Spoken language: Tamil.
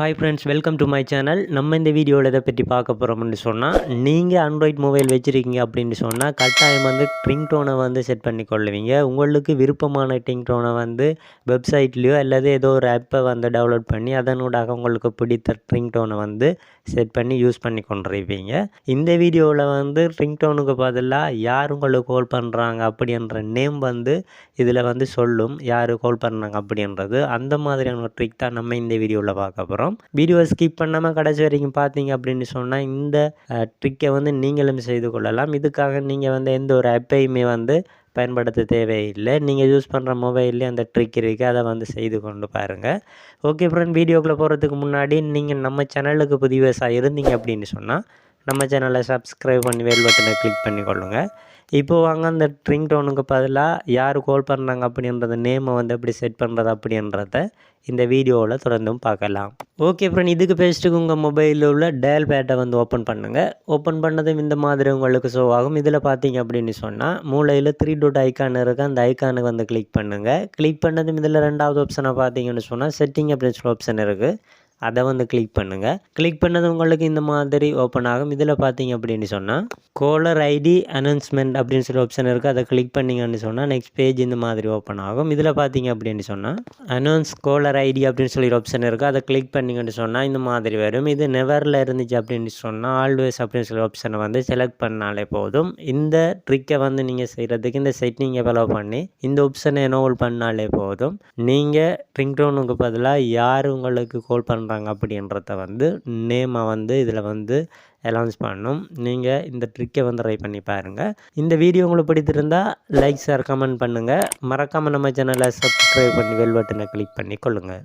Hi friends welcome to my channel நம்ம இந்த வீடியோவில் இதை பற்றி பார்க்க போகிறோம்னு சொன்னால் நீங்கள் ஆண்ட்ராய்ட் மொபைல் வச்சுருக்கீங்க அப்படின்னு சொன்னால் கட்டாயம் வந்து ட்ரிங் டோனை வந்து செட் பண்ணி கொள்ளுவீங்க உங்களுக்கு விருப்பமான ட்ரிங் டோனை வந்து வெப்சைட்லேயோ அல்லது ஏதோ ஒரு ஆப்பை வந்து டவுன்லோட் பண்ணி அதனூடாக உங்களுக்கு பிடித்த ட்ரிங் டோனை வந்து செட் பண்ணி யூஸ் பண்ணி கொண்டிருப்பீங்க. இந்த வீடியோவில் வந்து ட்ரிங் டோனுக்கு பதிலாக யார் உங்களுக்கு கால் பண்ணுறாங்க அப்படின்ற நேம் வந்து இதில் வந்து சொல்லும். யார் கால் பண்ணுறாங்க அப்படின்றது அந்த மாதிரியான ட்ரிக் தான் நம்ம இந்த வீடியோவில் பார்க்க போகிறோம் வீடியோவை ஸ்கிப் பண்ணாமல் கடைசி வரைக்கும் பார்த்தீங்க அப்படின்னு சொன்னால் இந்த ட்ரிக்கை வந்து நீங்களும் செய்து கொள்ளலாம். இதுக்காக நீங்கள் வந்து எந்த ஒரு ஆப்பையுமே வந்து பயன்படுத்த தேவையில்லை. நீங்கள் யூஸ் பண்ணுற மொபைல்லே அந்த ட்ரிக் இருக்குது அதை வந்து செய்து கொண்டு பாருங்கள் ஓகே ஃப்ரெண்ட் வீடியோக்குள்ளே போகிறதுக்கு முன்னாடி நீங்கள் நம்ம சேனலுக்கு புதிவசாக இருந்தீங்க அப்படின்னு சொன்னால் நம்ம சேனலை சப்ஸ்கிரைப் பண்ணி வேல் பட்டனை கிளிக் பண்ணி கொள்ளுங்கள் இப்போ வாங்க அந்த ட்ரிங் டோனுக்கு பதிலாக யார் கால் பண்ணுறாங்க அப்படின்றத நேமை வந்து எப்படி செட் பண்ணுறது அப்படின்றத இந்த வீடியோவில் தொடர்ந்தும் பார்க்கலாம். ஓகே ஃப்ரெண்ட் இதுக்கு பேசிட்டு உங்கள் மொபைலில் உள்ள டயல் பேட்டை வந்து ஓப்பன் பண்ணுங்கள் ஓப்பன் பண்ணதும் இந்த மாதிரி உங்களுக்கு ஷோ ஆகும். இதில் பார்த்தீங்க அப்படின்னு சொன்னால் மூளையில் த்ரீ டோட் ஐக்கான் இருக்குது அந்த ஐக்கானுக்கு வந்து கிளிக் பண்ணுங்கள் கிளிக் பண்ணதும் இதில் ரெண்டாவது ஆப்ஷனை பார்த்தீங்கன்னு சொன்னால் செட்டிங் அப்படின்னு சொல்லி ஆப்ஷன் இருக்குது அதை வந்து கிளிக் பண்ணுங்கள் கிளிக் பண்ணது உங்களுக்கு இந்த மாதிரி ஓப்பன் ஆகும். இதில் பார்த்தீங்க அப்படின்னு சொன்னால் கோலர் ஐடி அனௌன்ஸ்மெண்ட் அப்படின்னு சொல்லி ஆப்ஷன் இருக்குது அதை கிளிக் பண்ணிங்கன்னு சொன்னால் நெக்ஸ்ட் பேஜ் இந்த மாதிரி ஓப்பன் ஆகும். இதில் பார்த்தீங்க அப்படின்னு சொன்னால் அனௌன்ஸ் கோலர் ஐடி அப்படின்னு சொல்லி ஆப்ஷன் இருக்குது அதை கிளிக் பண்ணிங்கன்னு சொன்னால் இந்த மாதிரி வரும். இது நெவரில் இருந்துச்சு அப்படின்னு சொன்னால் ஆல்வேஸ் அப்படின்னு சொல்லி ஆப்ஷனை வந்து செலக்ட் பண்ணாலே போதும். இந்த ட்ரிக்கை வந்து நீங்கள் செய்கிறதுக்கு இந்த செட்டிங்கை ஃபாலோ பண்ணி இந்த ஆப்ஷனை எனோல் பண்ணாலே போதும். நீங்கள் ரிங்டோனுக்கு பதிலாக யார் உங்களுக்கு கால் பண்ணுறாங்க அப்படின்றத வந்து நேமை வந்து இதில் வந்து அலௌன்ஸ் பண்ணும். நீங்கள் இந்த ட்ரிக்கை வந்து ட்ரை பண்ணி பாருங்கள் இந்த வீடியோ உங்களுக்கு பிடித்திருந்தால் லைக் ஷேர் கமெண்ட் பண்ணுங்கள் மறக்காமல் நம்ம சேனலை சப்ஸ்கிரைப் பண்ணி வெல்வட்டனை கிளிக் பண்ணி கொள்ளுங்கள்